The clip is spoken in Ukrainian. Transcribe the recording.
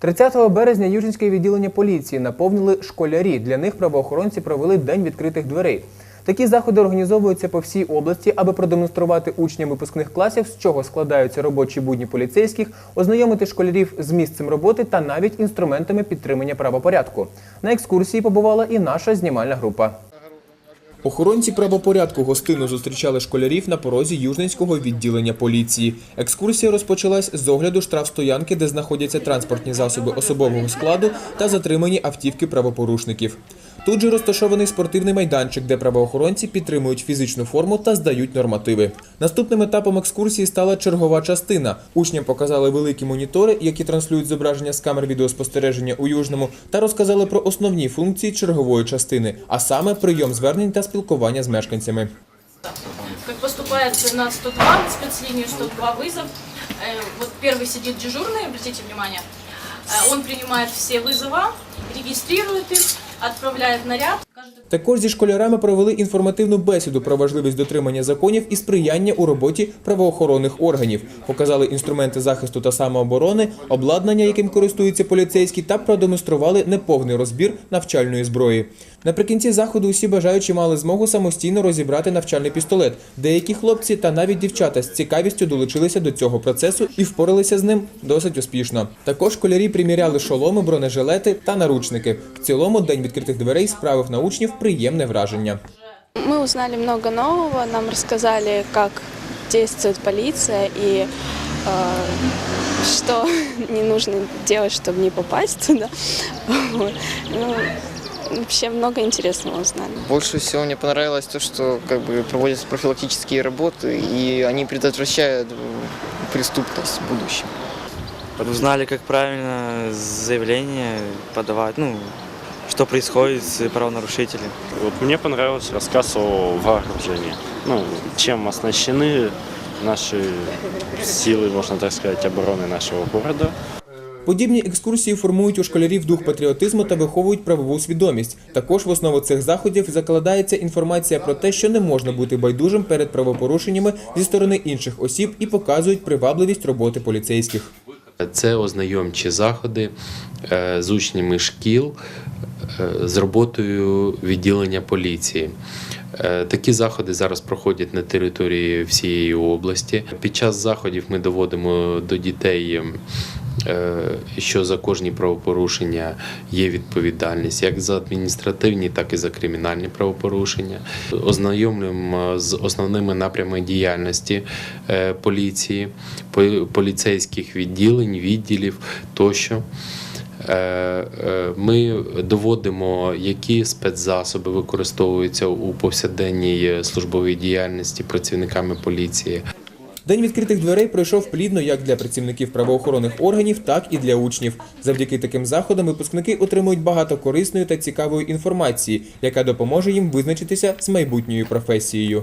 30 березня Южинське відділення поліції наповнили школярі. Для них правоохоронці провели день відкритих дверей. Такі заходи організовуються по всій області, аби продемонструвати учням випускних класів, з чого складаються робочі будні поліцейських, ознайомити школярів з місцем роботи та навіть інструментами підтримання правопорядку. На екскурсії побувала і наша знімальна група. Охоронці правопорядку гостину зустрічали школярів на порозі Южненського відділення поліції. Екскурсія розпочалась з огляду штрафстоянки, де знаходяться транспортні засоби особового складу та затримані автівки правопорушників. Тут же розташований спортивний майданчик, де правоохоронці підтримують фізичну форму та здають нормативи. Наступним етапом екскурсії стала чергова частина. Учням показали великі монітори, які транслюють зображення з камер відеоспостереження у Южному, та розказали про основні функції чергової частини, а саме прийом звернень та спілкування з мешканцями. Как поступает на 102, на спецлинию 102 вызов. Э, Вот первый сидит дежурный, обратите внимание. Э, Он принимает все вызова, регистрирует их, отправляет наряд. Також зі школярами провели інформативну бесіду про важливість дотримання законів і сприяння у роботі правоохоронних органів. Показали інструменти захисту та самооборони, обладнання, яким користуються поліцейські, та продемонстрували неповний розбір навчальної зброї. Наприкінці заходу усі бажаючі мали змогу самостійно розібрати навчальний пістолет. Деякі хлопці та навіть дівчата з цікавістю долучилися до цього процесу і впоралися з ним досить успішно. Також школярі приміряли шоломи, бронежилети та наручники. В цілому день відкритих дверей справив на учнів приємне враження. Мы узнали много нового, нам рассказали, как действует полиция и э, что не нужно делать, чтобы не попасть туда. Вот. Ну, вообще много интересного узнали. Больше всего мне понравилось то, что как бы проводятся профилактические работы, и они предотвращают преступность в будущем. Узнали, как правильно заявление подавать, ну, что происходит с правонарушителем. Вот мне понравился рассказ о вооружении. Ну, чем оснащены наши силы, можно так сказать, обороны нашего города. Подібні екскурсії формують у школярів дух патріотизму та виховують правову свідомість. Також в основу цих заходів закладається інформація про те, що не можна бути байдужим перед правопорушеннями зі сторони інших осіб і показують привабливість роботи поліцейських. Це ознайомчі заходи е, з учнями шкіл е, з роботою відділення поліції. Е, Такі заходи зараз проходять на території всієї області. Під час заходів ми доводимо до дітей, е, що за кожні правопорушення є відповідальність, як за адміністративні, так і за кримінальні правопорушення. Ознайомлюємо з основними напрямами діяльності е, поліції, поліцейських відділень, відділів тощо. Е, е, Ми доводимо, які спецзасоби використовуються у повсякденній службовій діяльності працівниками поліції. День відкритих дверей пройшов плідно як для працівників правоохоронних органів, так і для учнів. Завдяки таким заходам випускники отримують багато корисної та цікавої інформації, яка допоможе їм визначитися з майбутньою професією.